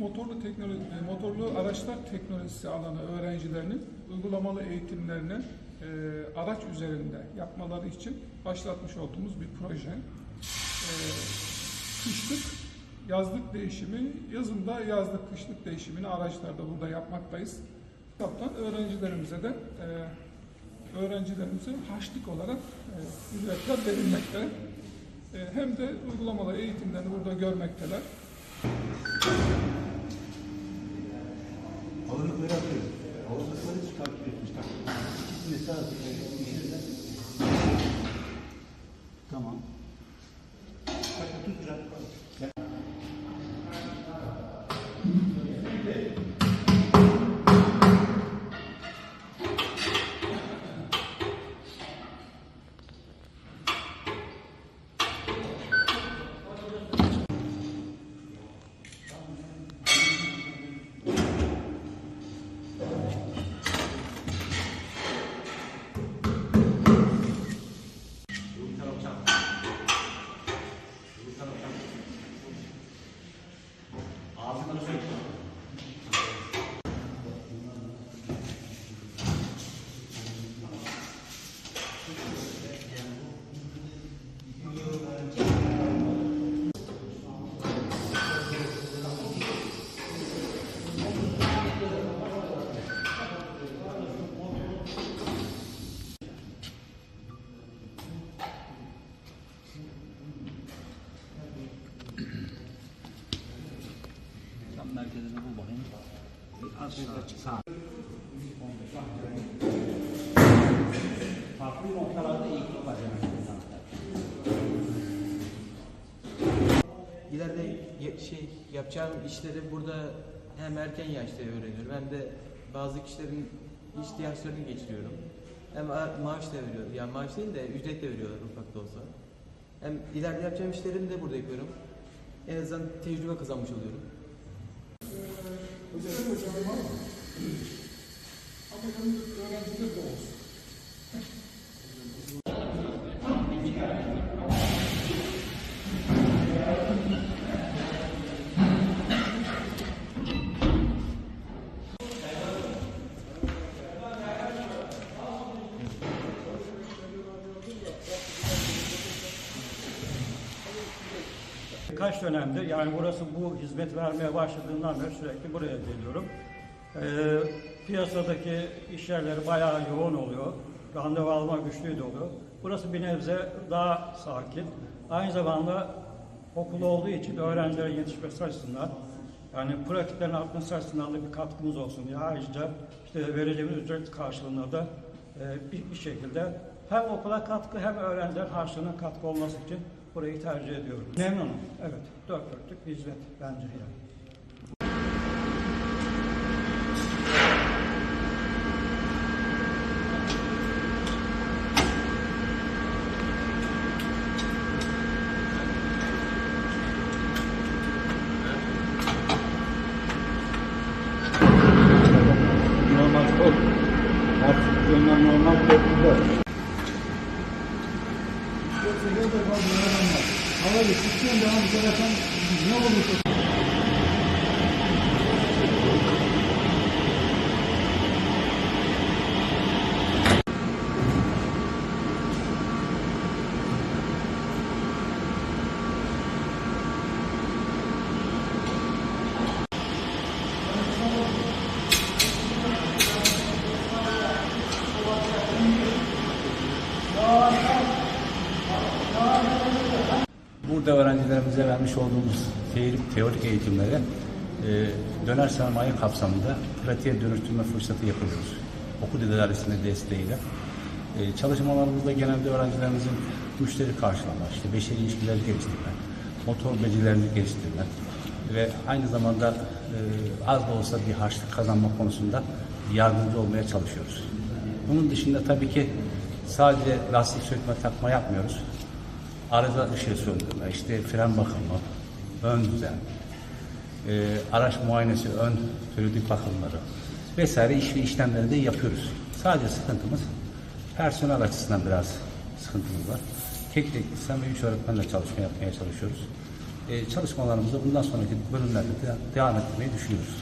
motorlu teknoloji, e, motorlu araçlar teknolojisi alanı öğrencilerinin uygulamalı eğitimlerini e, araç üzerinde yapmaları için başlatmış olduğumuz bir proje. E, kışlık, yazlık değişimi, yazında yazlık, kışlık değişimini araçlarda burada yapmaktayız. Kitaptan öğrencilerimize de e, öğrencilerimize harçlık olarak e, ücretler verilmekte. E, hem de uygulamalı eğitimlerini burada görmekteler. Ağırlıkları atıyor. Ağırlıkları çıkartıyormuş. İkisini düşürden. Tamam. Bak tut bırak. nos vemos. Sağ. Farklı noktalarda eğitim var. İleride şey yapacağım işleri burada hem erken yaşta öğreniyorum hem de bazı kişilerin ihtiyaçlarını geçiriyorum. Hem maaş da veriyor. Yani maaş değil de ücret de veriyorlar ufak da olsa. Hem ileride yapacağım işlerimi de burada yapıyorum. En azından tecrübe kazanmış oluyorum. Özel hocam var mı? Ama hem de öğrenciler de olsun. Kaç dönemdir yani burası bu hizmet vermeye başladığından beri sürekli buraya geliyorum. Ee, piyasadaki iş yerleri bayağı yoğun oluyor. Randevu alma güçlüğü de oluyor. Burası bir nebze daha sakin. Aynı zamanda okul olduğu için öğrencilerin yetişmesi açısından yani pratiklerin artması açısından da bir katkımız olsun diye ayrıca işte vereceğimiz ücret karşılığında da e, bir, bir şekilde hem okula katkı hem öğrencilerin harçlığına katkı olması için burayı tercih ediyorum. Memnunum. Evet. Dört dörtlük bir hizmet bence yani. Artık normal koltuğunda. Yoksa yolda bazı öğrenler. Havayı tutuyorum devam edersen ne olursa Burada öğrencilerimize vermiş olduğumuz teorik, teorik eğitimleri e, döner sermaye kapsamında pratiğe dönüştürme fırsatı yapıyoruz. Okul idaresinin desteğiyle. E, çalışmalarımızda genelde öğrencilerimizin müşteri karşılama, işte beşeri ilişkileri geliştirme, motor becerilerini geliştirme ve aynı zamanda e, az da olsa bir harçlık kazanma konusunda yardımcı olmaya çalışıyoruz. Bunun dışında tabii ki sadece lastik sökme takma yapmıyoruz arıza ışığı söndürme, işte fren bakımı, ön düzen, e, araç muayenesi, ön periyodik bakımları vesaire iş ve işlemleri de yapıyoruz. Sadece sıkıntımız personel açısından biraz sıkıntımız var. Tek tek ve üç öğretmenle çalışma yapmaya çalışıyoruz. e, çalışmalarımızı bundan sonraki bölümlerde de devam ettirmeyi düşünüyoruz.